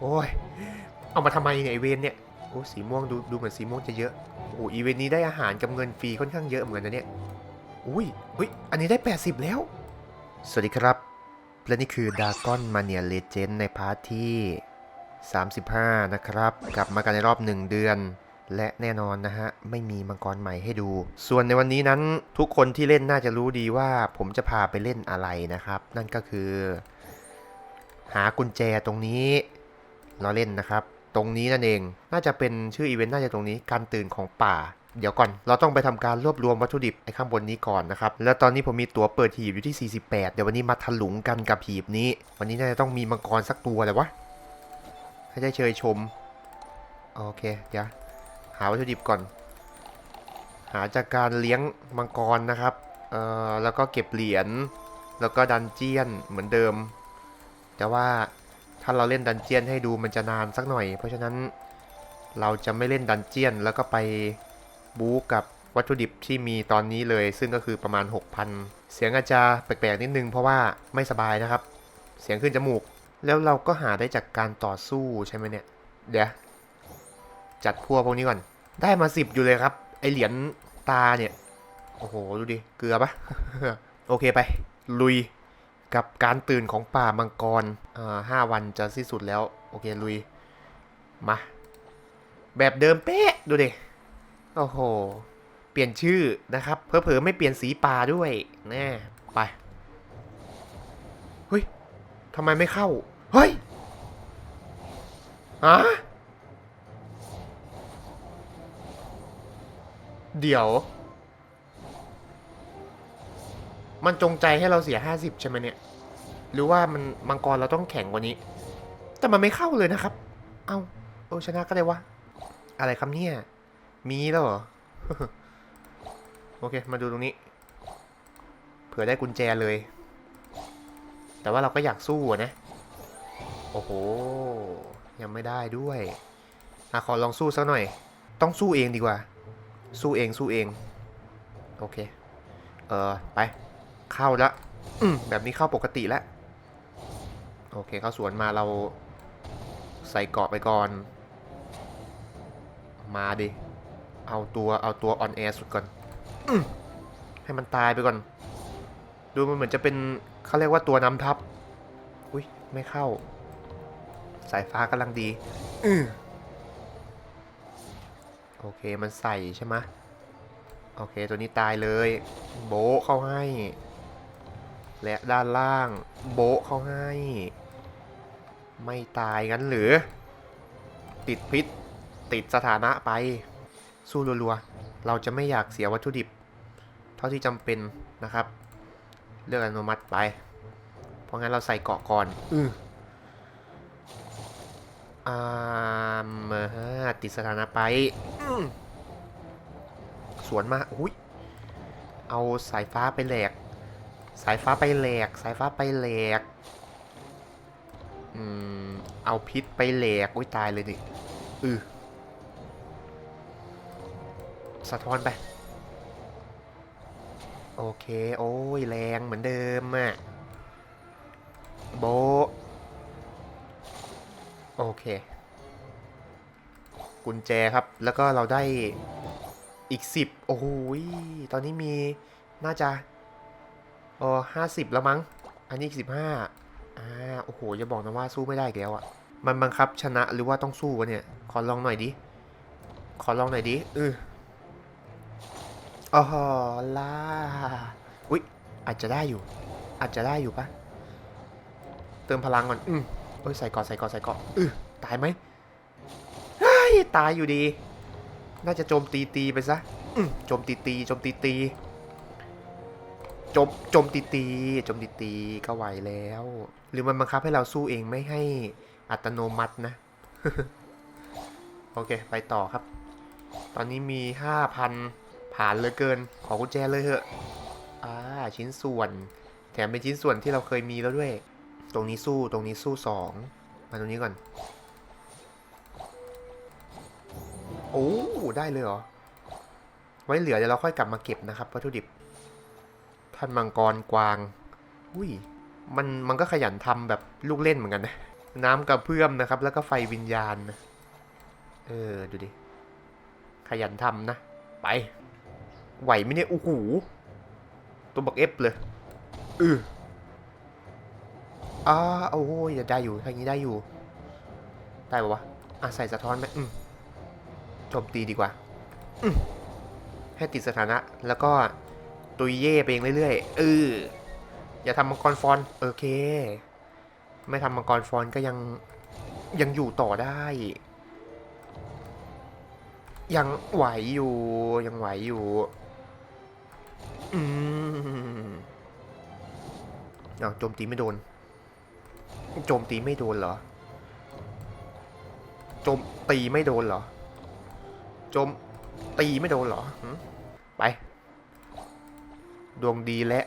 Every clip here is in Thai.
โอ้ย เอามาทำไมเนี่ยไอเวนเนี่ย โอ้สีม่วงดูดูเหมือนสีม่วงจะเยอะ โอ้อีเวนนี้ได้อาหารกับเงินฟรีค่อนข้างเยอะเหมือนกันนะเนี่ย อุ้ยอุ้ย อันนี้ได้ 80 แล้ว สวัสดีครับ และนี่คือดากอนมาเนียเลเจนในพาร์ทที่ 35 นะครับ กลับมากันในรอบ 1 เดือน และแน่นอนนะฮะ ไม่มีมังกรใหม่ให้ดู ส่วนในวันนี้นั้นทุกคนที่เล่นน่าจะรู้ดีว่าผมจะพาไปเล่นอะไรนะครับ นั่นก็คือ หากุญแจตรงนี้ เราเล่นนะครับ ตรงนี้นั่นเอง น่าจะเป็นชื่ออีเวนต์น่าจะตรงนี้ การตื่นของป่า เดี๋ยวก่อน เราต้องไปทำการรวบรวมวัตถุดิบไอ้ข้างบนนี้ก่อนนะครับ แล้วตอนนี้ผมมีตั๋วเปิดหีบอยู่ที่ 48 เดี๋ยววันนี้มาถลุงกันกับหีบนี้ วันนี้น่าจะต้องมีมังกรสักตัวเลยวะ ให้ได้เชยชม โอเค เดี๋ยวหาวัตถุดิบก่อน หาจากการเลี้ยงมังกรนะครับ เอ่อ แล้วก็เก็บเหรียญ แล้วก็ดันเจียนเหมือนเดิม แต่ว่า ถ้าเราเล่นดันเจียนให้ดูมันจะนานสักหน่อย เพราะฉะนั้นเราจะไม่เล่นดันเจียนแล้วก็ไปบู๊กับวัตถุดิบที่มีตอนนี้เลย ซึ่งก็คือประมาณ 6,000 เสียงอาจจะแปลกๆนิดนึงเพราะว่าไม่สบายนะครับ เสียงขึ้นจมูก แล้วเราก็หาได้จากการต่อสู้ใช่ไหมเนี่ย เดี๋ยว จัดพวกพวกนี้ก่อน ได้มาสิบอยู่เลยครับ ไอเหรียญตาเนี่ย โอ้โห ดูดิ เกลือปะโอเคไป ลุย กับการตื่นของป่ามังกรอ่าห้าวันจะสิ้นสุดแล้ว โอเค ลุย มา แบบเดิมเป๊ะ ดูดิ โอ้โห เปลี่ยนชื่อนะครับ เพอเพอไม่เปลี่ยนสีป่าด้วย แน่ ไป เฮ้ยทำไมไม่เข้า เฮ้ยอะเดี๋ยว มันจงใจให้เราเสีย 50 ใช่ไหมเนี่ย หรือว่ามันมังกรเราต้องแข็งกว่านี้ แต่มันไม่เข้าเลยนะครับ เอาโอชนะก็ได้วะ อะไรคำเนี่ย มีแล้วเหรอ โอเค มาดูตรงนี้ เผื่อได้กุญแจเลย แต่ว่าเราก็อยากสู้อะนะ โอ้โห ยังไม่ได้ด้วยอะขอลองสู้สักหน่อย ต้องสู้เองดีกว่า สู้เองสู้เอง โอเค เออไป เข้าละอืมแบบนี้เข้าปกติแล้ว โอเคเข้าสวนมาเราใส่เกราะไปก่อน มาดิ เอาตัวเอาตัวออนแอร์สุดก่อนอืมให้มันตายไปก่อน ดูมันเหมือนจะเป็นเขาเรียกว่าตัวนำทัพ อุ้ยไม่เข้า สายฟ้ากำลังดีอือโอเคมันใส่ใช่ไหมะโอเคตัวนี้ตายเลย โบะเข้าให้ และด้านล่างโบะเขาให้ ไม่ตายงั้นหรือ ติดพิษติดสถานะไป สู้รัวๆ เราจะไม่อยากเสียวัตถุดิบ เท่าที่จำเป็นนะครับ เลือกอนุมัติไป เพราะงั้นเราใส่เกาะก่อน อืออ่ามติดสถานะไปสวนมาอุ้ยเอาสายฟ้าไปแหลก สายฟ้าไปแหลก สายฟ้าไปแหลก อืม เอาพิษไปแหลก อุ้ยตายเลยดิอือสะท้อนไป โอเค โอ้ย แรงเหมือนเดิมอะโบ โอเค กุญแจครับ แล้วก็เราได้อีกสิบโอ้โหยตอนนี้มีน่าจะ เออห้าสิบแล้วมั้ง อันนี้สิบห้าอ่า โอ้โหอย่าบอกนะว่าสู้ไม่ได้แล้วอะมันบังคับชนะหรือว่าต้องสู้วะเนี่ย ขอลองหน่อยดิ ขอลองหน่อยดิเอออ๋อล่าอุ๊ย อาจจะได้อยู่ อาจจะได้อยู่ปะเติมพลังก่อน อืมเอ้ย ใส่ก่อนใส่ก่อนใส่ก่อนอือตายไหมเฮ้ยตายอยู่ดี น่าจะโจมตีตีไปซะอืมโจมตีตีโจมตีตี จมโจมตีตีโจมตีตีก็ไหวแล้ว หรือมันบังคับให้เราสู้เองไม่ให้อัตโนมัตินะ โอเค ไปต่อครับ ตอนนี้มี 5,000 ผ่านเลยเกิน ขอกุญแจเลยเถอะอ่าชิ้นส่วน แถมเป็นชิ้นส่วนที่เราเคยมีแล้วด้วย ตรงนี้สู้ตรงนี้สู้สองมาตรงนี้ก่อน โอ้ได้เลยเหรอ ไว้เหลือเดี๋ยวเราค่อยกลับมาเก็บนะครับวัตถุดิบ ท่านมังกรกวาง อุ้ย มันมันก็ขยันทำแบบลูกเล่นเหมือนกันนะ น้ำกระเพื่อมนะครับ แล้วก็ไฟวิญญาณนะ เออ ดูดิ ขยันทำนะ ไป ไหวไหมเนี่ย โอ้โห ตัวบักเอฟเลยเอออ่าโอ้ยได้อยู่ทางนี้ได้อยู่ ได้ปะวะ อะใส่สะท้อนไหมอืมโจมตีดีกว่า อืมให้ติดสถานะ แล้วก็ ตุยเย่ไปเองเรื่อยๆเอออย่าทำมังกรฟอนโอเค ไม่ทำมังกรฟอนก็ยังยังอยู่ต่อได้ ยังไหวอยู่ยังไหวอยู่อืมเอาโจมตีไม่โดน โจมตีไม่โดนเหรอ โจมตีไม่โดนเหรอ โจมตีไม่โดนเหรอ ไป ดวงดีและ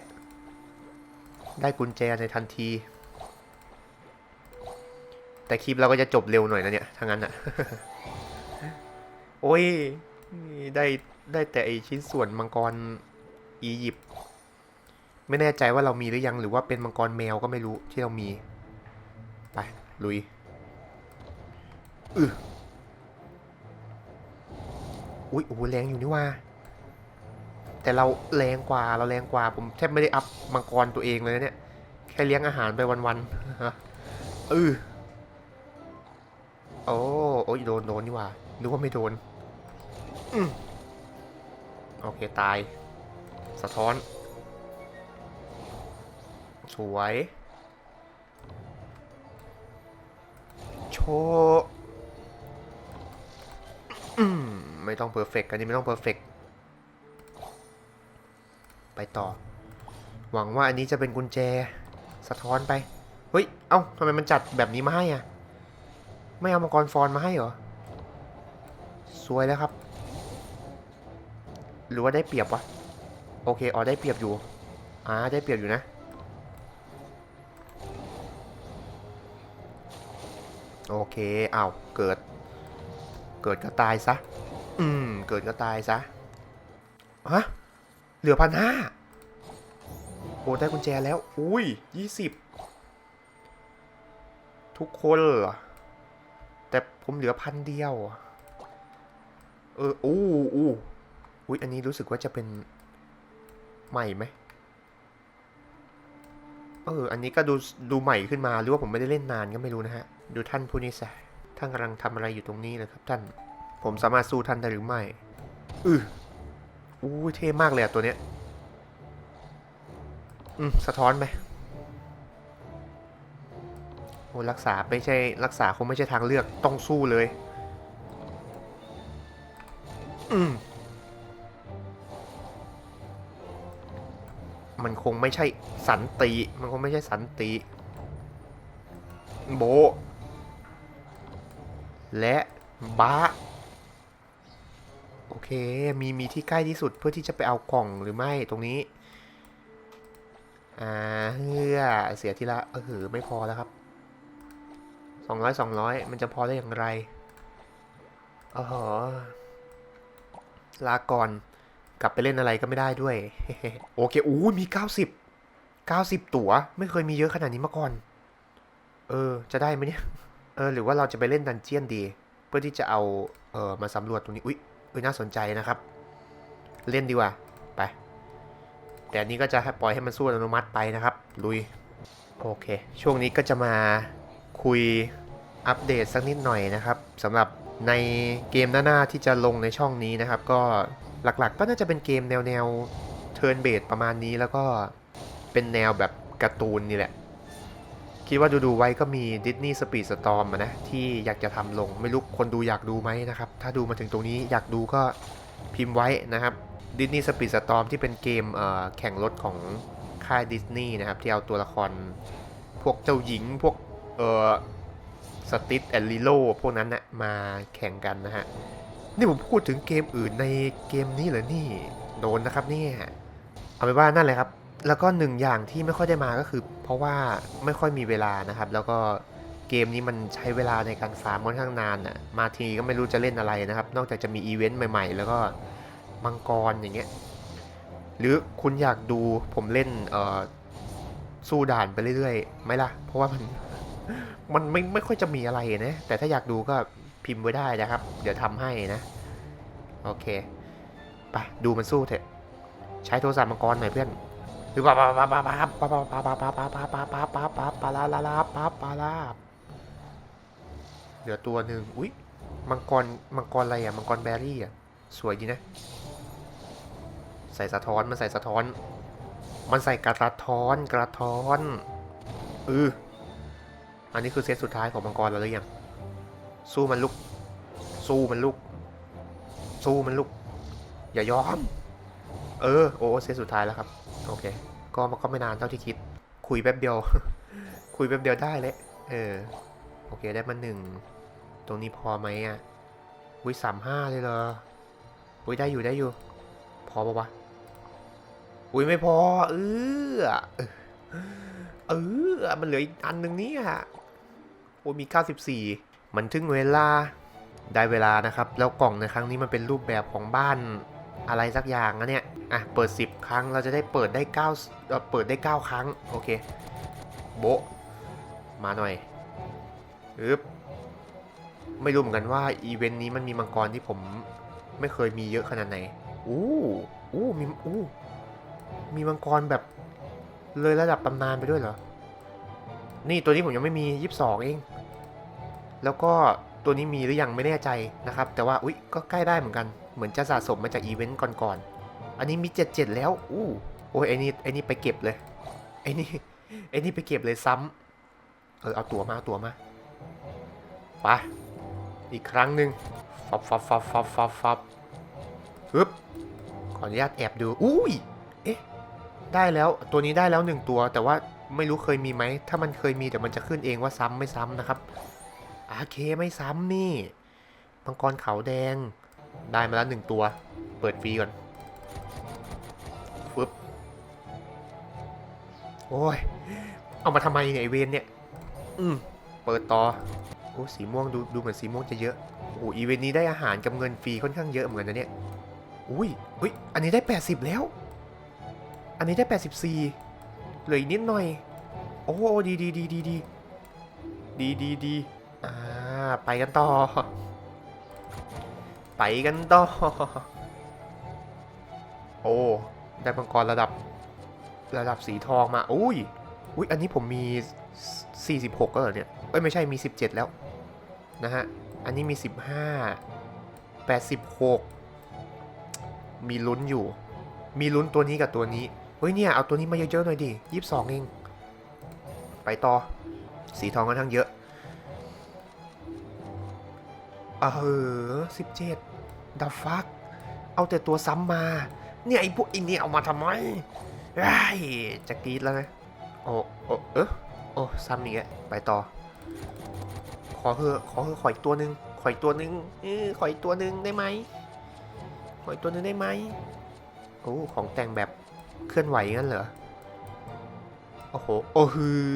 ได้กุญแจในทันที แต่คลิปเราก็จะจบเร็วหน่อยนะเนี่ยถ้างั้นอะโอ้ย ได้ได้แต่ไอชิ้นส่วนมังกรอียิปต์ไม่แน่ใจว่าเรามีหรือยังหรือว่าเป็นมังกรแมวก็ไม่รู้ที่เรามี ไป ลุยอืออุ้ยโอ้แรงอยู่นี่ว่า แต่เราแรงกว่าเราแรงกว่า ผมแทบไม่ได้อัพมังกรตัวเองเลยเนี่ย แค่เลี้ยงอาหารไปวันๆเออโอ้โอ้ยโดนโดนนี่ว่านึกว่าไม่โดนอโอเค ตาย สะท้อน สวย โชไม่ต้องเพอร์เฟกต์อันนี้ไม่ต้องเพอร์เฟกต์ ไปต่อ หวังว่าอันนี้จะเป็นกุญแจ สะท้อนไป เฮ้ย เอ้าทำไมมันจัดแบบนี้มาให้อะ ไม่เอามังกรฟอนมาให้เหรอ สวยแล้วครับ หรือว่าได้เปรียบวะ โอเค อ๋อ ได้เปรียบอยู่ อ่า ได้เปรียบอยู่นะ โอเคอ้าวเกิด เกิดก็ตายซะ อืม เกิดก็ตายซะ ฮะ เหลือพันห้าโอ้ได้กุญแจแล้ว อุ้ยยี่สิบทุกคนเหรอ แต่ผมเหลือพันเดียว เออ อู้อู้อุ้ยอันนี้รู้สึกว่าจะเป็นใหม่ไหมเออ อันนี้ก็ดูดูใหม่ขึ้นมา หรือว่าผมไม่ได้เล่นนานก็ไม่รู้นะฮะ ดูท่านผู้นี้สิท่านกำลังทำอะไรอยู่ตรงนี้เลยครับท่าน ผมสามารถสู้ท่านได้หรือไม่ อือ อู้ยเท่มากเลยอะตัวเนี้ย อืม สะท้อนไหมโอ้รักษาไม่ใช่รักษาคงไม่ใช่ทางเลือกต้องสู้เลย อืม มันคงไม่ใช่สันติ มันคงไม่ใช่สันติ โบ และบะโอ เคมีมีที่ใกล้ที่สุดเพื่อที่จะไปเอากล่องหรือไม่ตรงนี้ อ่าเฮือเสียทีละเออไม่พอแล้วครับสองร้อยสองร้อยมันจะพอได้อย่างไรอ๋อลาก่อนกลับไปเล่นอะไรก็ไม่ได้ด้วย โอเคอู้มี 90 90 ตั๋ว ไม่เคยมีเยอะขนาดนี้มาก่อน เออ จะได้ไหมเนี่ย เออ หรือว่าเราจะไปเล่นดันเจียนดี เพื่อที่จะเอา เออมาสำรวจตรงนี้ อุ๊ย เออน่าสนใจนะครับ เล่นดีกว่า ไป แต่อันนี้ก็จะปล่อยให้มันสู้อัตโนมัติไปนะครับ ลุย โอเค ช่วงนี้ก็จะมาคุยอัปเดตสักนิดหน่อยนะครับสำหรับในเกมหน้าๆที่จะลงในช่องนี้นะครับ ก็หลักๆ ก็น่าจะเป็นเกมแนวแนวเทิร์นเบสประมาณนี้แล้วก็เป็นแนวแบบการ์ตูนนี่แหละ คิดว่าดูๆไว้ก็มีดิสนีย์สปีดสตอมนะที่อยากจะทำลงไม่รู้คนดูอยากดูไหมนะครับถ้าดูมาถึงตรงนี้อยากดูก็พิมพ์ไว้นะครับดิสนีย์สปีดสตอมที่เป็นเกมเแข่งรถของค่ายดิสนีย์นะครับที่เอาตัวละครพวกเจ้าหญิงพวกเออสติทแอนลิโลพวกนั้นนะมาแข่งกันนะฮะนี่ผมพูดถึงเกมอื่นในเกมนี้เหรอนี่โดนนะครับเนี่ยเอาไปนว่านั่นแหละครับ แล้วก็หนึ่งอย่างที่ไม่ค่อยได้มาก็คือ เพราะว่าไม่ค่อยมีเวลานะครับ แล้วก็เกมนี้มันใช้เวลาในการฟาร์มค่อนข้างนานน่ะมาทีก็ไม่รู้จะเล่นอะไรนะครับ นอกจากจะมีอีเวนต์ใหม่ ๆ แล้วก็มังกรอย่างเงี้ยหรือคุณอยากดูผมเล่นเอ่อสู้ด่านไปเรื่อยๆไหมล่ะ เพราะว่ามันมันไม่ไม่ค่อยจะมีอะไรนะ แต่ถ้าอยากดูก็พิมพ์ไว้ได้นะครับ เดี๋ยวทำให้นะ โอเคไปดูมันสู้เถอะ ใช้โทรศัพท์มังกรหน่อยเพื่อน หรือปาปาปาปาปาปาปาปาปาปาปาปาปาปาปาปาปาลาลาลาปาปาลาเหลือตัวหนึ่งอุ้ยมังกรมังกรอะไรอะมังกรแบรี่อะสวยดีนะ ใส่สะท้อนมันใส่สะท้อน มันใส่กระท้อนกระท้อนเอออันนี้คือเซตสุดท้ายของมังกรแล้วหรือยังสู้มันลุก สู้มันลุก สู้มันลุก อย่ายอม เออโอ้เซตสุดท้ายแล้วครับ โอเค ก็ก็ไม่นานเท่าที่คิด คุยแป๊บเดียว คุยแป๊บเดียวได้เลยเออ โอเคได้มาหนึ่ง ตรงนี้พอไหมอะวิสามห้าเลยเหรอวิได้อยู่ได้อยู่ พอปะวะอุ้ยไม่พอ เออเออ มันเหลืออีกอันหนึ่งนี่ยโอ้ยมี 94 มันถึงเวลา ได้เวลานะครับ แล้วกล่องในครั้งนี้มันเป็นรูปแบบของบ้าน อะไรสักอย่างนะเนี่ย อะ เปิด 10 ครั้ง เราจะได้เปิดได้9เอ่อเปิดได้ 9 ครั้ง โอเค โบะมาหน่อยอึบไม่รู้เหมือนกันว่าอีเวนต์นี้มันมีมังกรที่ผมไม่เคยมีเยอะขนาดไหน อู้อู้มี อู้ มีมังกรแบบเลยระดับตำนานไปด้วยเหรอ นี่ตัวนี้ผมยังไม่มียี่สิบสองเอง แล้วก็ตัวนี้มีหรือยังไม่แน่ใจนะครับ แต่ว่า อุ๊ย ก็ใกล้ได้เหมือนกัน เหมือนจะสะสมมาจากอีเวนต์ก่อนๆ อันนี้มีเจ็ดเจ็ดแล้ว อู้โอ้ยไอ้นี่ไอ้นี่ไปเก็บเลย ไอ้นี่ไอ้นี่ไปเก็บเลยซ้ำเออเอาตัวมาเอาตัวมาไปอีกครั้งหนึ่งฟับฟับฟับฟับฟับฟับฮึบขออนุญาตแอบดู อุ้ย เอ๊ะ ได้แล้วตัวนี้ได้แล้วหนึ่งตัว แต่ว่าไม่รู้เคยมีไหม ถ้ามันเคยมีเดี๋ยวมันจะขึ้นเองว่าซ้ำไม่ซ้ำนะครับโอเคไม่ซ้ำนี่มังกรขาวแดง ได้มาแล้วหนึ่งตัว เปิดฟรีก่อนฟึบโอ้ย เอามาทำไมเนี่ยไอเวนเนี่ย อืม เปิดต่อ โอ้สีม่วงดูดูเหมือนสีม่วงจะเยอะ โอ้อีเวนนี้ได้อาหารกับเงินฟรีค่อนข้างเยอะเหมือนกันนะเนี่ย อุ้ยอุ้ย อันนี้ได้ 80 แล้ว อันนี้ได้ 84เหลืออีกนิดหน่อย โอ้ดีดีดีดีดีดีดีดีอ่า ไปกันต่อ ไปกันต่อ โอ้ได้มังกรระดับระดับสีทองมา อุ้ย อุ้ย อันนี้ผมมี 46ก็เหรอเนี่ย เอ้ย ไม่ใช่มี 17 แล้ว นะฮะ อันนี้มี 15 86 มีลุ้นอยู่ มีลุ้นตัวนี้กับตัวนี้ เฮ้ย เนี่ย เอาตัวนี้มาเยอะๆหน่อยดิ22 เอง ไปต่อ สีทองกันทั้งเยอะ เออ17 the fuck เอาแต่ตัวซ้ำมา เนี่ยไอ้พวกอินเนี่ยเอามาทำไมไอ้จะกรีดแล้วนะ โอ้โอ้เออโอ้ซ้ำนี่แล้ไปต่อ ขอเถอขอเถอขออีกตัวหนึ่งขออีกตัวหนึ่งเออขออีกตัวหนึ่งได้ไหมขออีกตัวหนึ่งได้ไหมโอ้ของแต่งแบบเคลื่อนไหวงั้นเหรอ โอ้โห โอ้หือ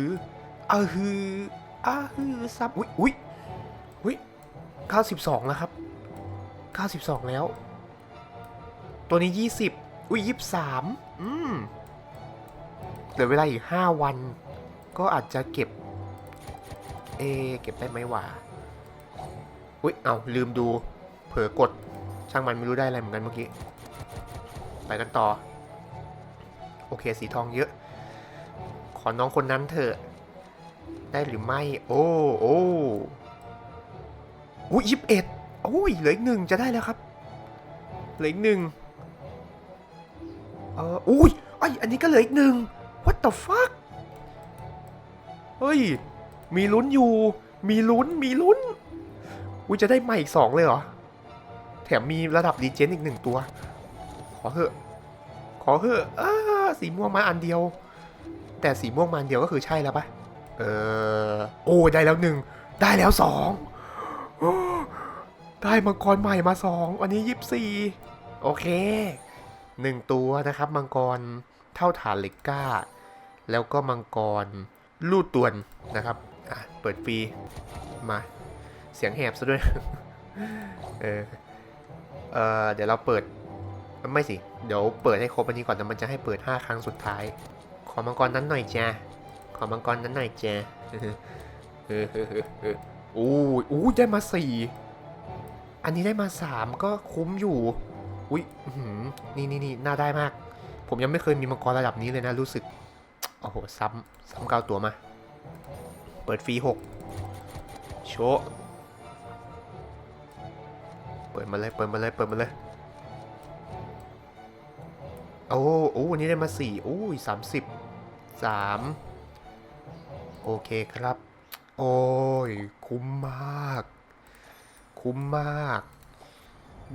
อ้าฮืออ้าฮือซ้ำอุ้ยอุ้ยอุ้ยเก้าสิบสองแล้วครับ เก้าสิบสองแล้ว ตัวนี้ยี่สิบอุ้ยยี่สามอืมเหลือเวลาอีกห้าวัน ก็อาจจะเก็บ เอ เก็บได้ไหมวะอุ้ย เอาลืมดู เผลอกด ช่างมันไม่รู้ได้อะไรเหมือนกันเมื่อกี้ ไปกันต่อ โอเค สีทองเยอะ ขอน้องคนนั้นเถอะ ได้หรือไม่ โอ้ โอ้อุ้ยยิบเอ็ด โอ้ยเหลืออีกหนึ่งจะได้แล้วครับ เหลืออีกหนึ่งเอออุ้ยไออันนี้ก็เหลืออีกหนึ่ง what the fuck เฮ้ย มีลุ้นอยู่ มีลุ้น มีลุ้นอุ้ยจะได้ใหม่อีกสองเลยเหรอ แถมมีระดับดีเจนอีกหนึ่งตัว ขอเถอะ ขอเถอะอ้าสีม่วงมาอันเดียว แต่สีม่วงมาอันเดียวก็คือใช่แล้วปะเออ โอ้ได้แล้วหนึ่ง ได้แล้วสอง ได้มังกรใหม่มาสองอันนี้ยิบสี่โอเคหนึ่งตัวนะครับ มังกรเท่าฐานเล็กก้า แล้วก็มังกรลูดตวนนะครับอะเปิดฟรีมาเสียงแหบซะด้วย เออเออเดี๋ยวเราเปิด ไม่สิ เดี๋ยวเปิดให้ครบอันนี้ก่อนแต่มันจะให้เปิด 5 ครั้งสุดท้าย ขอมังกรนั้นหน่อยจ้าขอมังกรนั้นหน่อยจ้าออเออเออเออโอ้ยอู้ยได้มาสี่ อันนี้ได้มาสามก็คุ้มอยู่ อุ้ยนี่นี่นี่น่าได้มาก ผมยังไม่เคยมีมังกรระดับนี้เลยนะรู้สึก โอ้โห ซ้ำซ้ำเก้าตัวมา เปิดฟรีหกโชเปิดมาเลย เปิดมาเลย เปิดมาเลย โอ้โอ้วันนี้ได้มาสี่โอ้ยสามสิบสามโอเคครับ โอ้ย คุ้มมาก คุ้มมาก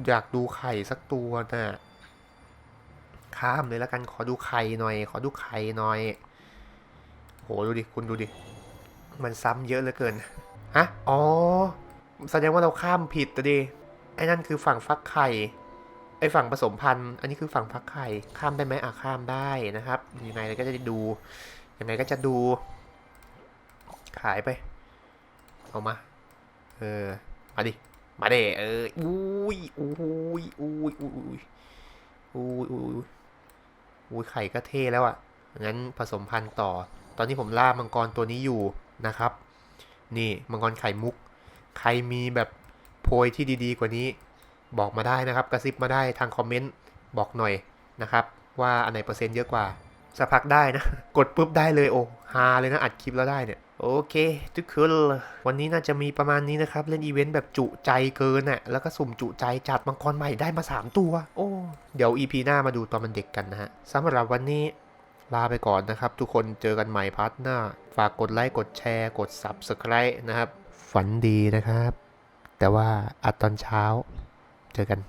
อยากดูไข่สักตัวน่ะข้ามเลยแล้วกันขอดูไข่หน่อย ขอดูไข่หน่อย โหดูดิคุณดูดิ มันซ้ำเยอะเหลือเกินฮะอ๋อ แสดงว่าเราข้ามผิดแต่ดิไอ้นั่นคือฝั่งฟักไข่ไอ้ฝั่งผสมพันธุ์ อันนี้คือฝั่งฟักไข่ ข้ามได้ไหมอะข้ามได้นะครับ ยังไงเราก็จะได้ดู ยังไงก็จะดู ขายไป เอามา เออ มาดิ มาเด้เอออุ้ยอุ้ยอุ้ยอุ้ยอุ้ยอุ้ยอุ้ยอุ้ยไข่ก็เท่แล้วอะ่ะงั้นผสมพันธุ์ต่อ ตอนนี้ผมล่ามังกรตัวนี้อยู่นะครับ นี่มังกรไข่มุก ใครมีแบบโพยที่ดีๆ กว่านี้ บอกมาได้นะครับ กระซิบมาได้ทางคอมเมนต์บอกหน่อยนะครับ ว่าอันไหนเปอร์เซ็นต์เยอะกว่าสักพักได้นะ กดปุ๊บได้เลยโอ้ฮาเลยนะอัดคลิปแล้วได้เนี่ย โอเค ทุกคนวันนี้น่าจะมีประมาณนี้นะครับ เล่นอีเวนต์แบบจุใจเกินน่ะแล้วก็สุ่มจุใจจัดมังกรใหม่ได้มา 3 ตัว โอ้เดี๋ยว EP หน้ามาดูตอนมันเด็กกันนะฮะสำหรับวันนี้ลาไปก่อนนะครับ ทุกคนเจอกันใหม่พาร์ทหน้า ฝากกดไลค์กดแชร์กด Subscribe นะครับ ฝันดีนะครับ แต่ว่าอัดตอนเช้า เจอกัน